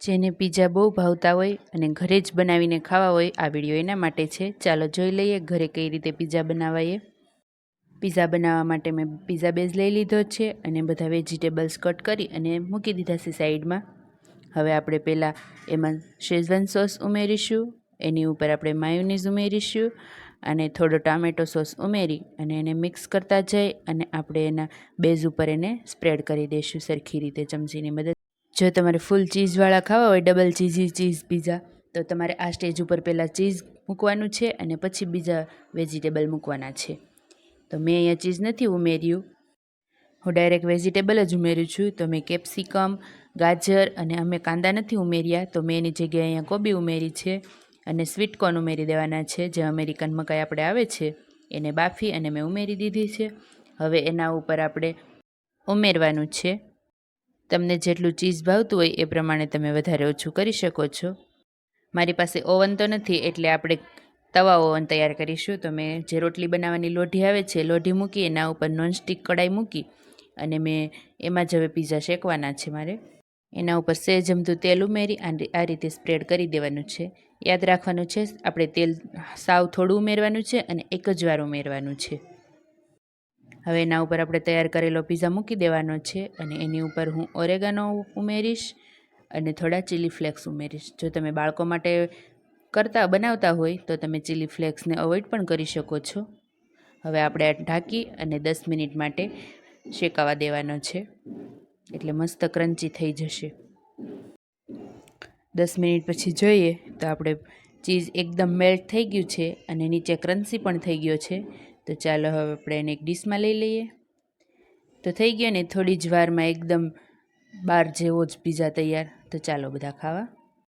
જેને પીઝા બહુ ભાવતા હોય અને ઘરે જ બનાવીને ખાવા હોય, આ વીડિયો એના માટે છે. ચાલો જોઈ લઈએ ઘરે કઈ રીતે પીઝા બનાવાય પીઝા બનાવવા માટે મેં પીઝા બેઝ લઈ લીધો છે અને બધા વેજીટેબલ્સ કટ કરી અને મૂકી દીધા છે સાઈડમાં. હવે આપણે પહેલાં એમાં શેઝવાન સોસ ઉમેરીશું, એની ઉપર આપણે માયોનીઝ ઉમેરીશું અને થોડો ટામેટો સોસ ઉમેરી અને એને મિક્સ કરતા જઈ અને આપણે એના બેઝ ઉપર એને સ્પ્રેડ કરી દઈશું સરખી રીતે, ચમચીની મદદ જો તમારે ફૂલ ચીઝવાળા ખાવા હોય ડબલ ચીઝી ચીઝ પીઝા તો તમારે આ સ્ટેજ ઉપર પહેલાં ચીઝ મૂકવાનું છે અને પછી બીજા વેજીટેબલ મૂકવાના છે. તો મેં અહીંયા ચીઝ નથી ઉમેર્યું. હું ડાયરેક્ટ વેજીટેબલ જ ઉમેરું છું. તો મેં કેપ્સિકમ ગાજર અને અમે કાંદા નથી ઉમેર્યા. તો મેં એની જગ્યાએ અહીંયા કોબી ઉમેરી છે અને સ્વીટકોર્ન ઉમેરી દેવાના છે. જે અમેરિકન મકાઈ આપણે આવે છે, એને બાફી અને મેં ઉમેરી દીધી છે. હવે એના ઉપર આપણે ઉમેરવાનું છે. તમને જેટલું ચીઝ ભાવતું હોય એ પ્રમાણે તમે વધારે ઓછું કરી શકો છો. મારી પાસે ઓવન તો નથી, એટલે આપણે તવા ઓવન તૈયાર કરીશું. તો મેં જે રોટલી બનાવવાની લોઢી આવે છે લોઢી મૂકી, એના ઉપર નોનસ્ટિક કડાઈ મૂકી અને મેં એમાં જ હવે પીઝા શેકવાના છે મારે. એના ઉપર સહેજ અમથું તેલ ઉમેરી આ રીતે સ્પ્રેડ કરી દેવાનું છે. યાદ રાખવાનું છે, આપણે તેલ સાવ થોડું ઉમેરવાનું છે અને એક જ વાર ઉમેરવાનું છે. હવે એના ઉપર આપણે તૈયાર કરેલો પીઝા મૂકી દેવાનો છે અને એની ઉપર હું ઓરેગાનો ઉમેરીશ અને થોડા ચીલી ફ્લેક્સ ઉમેરીશ. જો તમે બાળકો માટે કરતા બનાવતા હોય તો તમે ચીલી ફ્લેક્સને અવોઇડ પણ કરી શકો છો. હવે આપણે ઢાંકી અને દસ મિનિટ માટે શેકાવા દેવાનો છે. એટલે મસ્ત ક્રન્ચી થઈ જશે. દસ મિનિટ પછી જોઈએ તો આપણે ચીઝ એકદમ મેલ્ટ થઈ ગયું છે અને નીચે ક્રન્ચી પણ થઈ ગયો છે. તો ચાલો હવે આપણે એને એક ડીશમાં લઈ લઈએ. તો થઈ ગયો ને થોડી જ વારમાં એકદમ બાર જેવો જ પીઝા તૈયાર. તો ચાલો બધા ખાવા.